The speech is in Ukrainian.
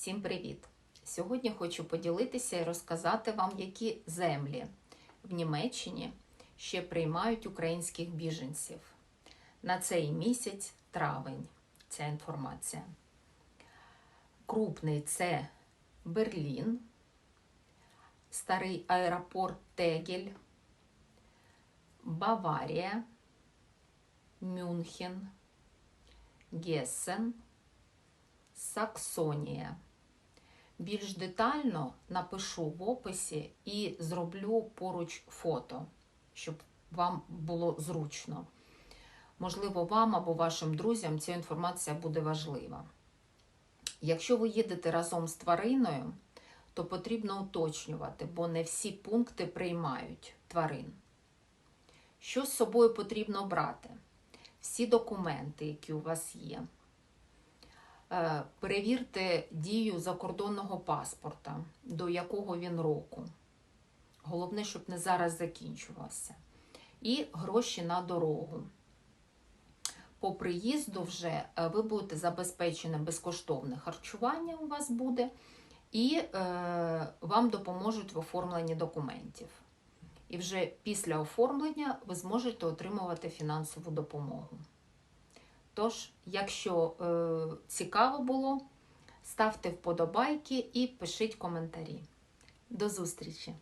Всім привіт! Сьогодні хочу поділитися і розказати вам, які землі в Німеччині ще приймають українських біженців. На цей місяць травень ця інформація. Крупний це Берлін, старий аеропорт Тегель, Баварія, Мюнхен, Гессен, Саксонія. Більш детально напишу в описі і зроблю поруч фото, щоб вам було зручно. Можливо, вам або вашим друзям ця інформація буде важлива. Якщо ви їдете разом з твариною, то потрібно уточнювати, бо не всі пункти приймають тварин. Що з собою потрібно брати? Всі документи, які у вас є. Е, Перевірте дію закордонного паспорта, до якого він року. Головне, щоб не зараз закінчувався. І гроші на дорогу. По приїзду вже е, ви будете забезпечені безкоштовне харчування у вас буде, і е, вам допоможуть в оформленні документів. І вже після оформлення ви зможете отримувати фінансову допомогу. Тож, якщо е, цікаво було, ставте вподобайки і пишіть коментарі. До зустрічі!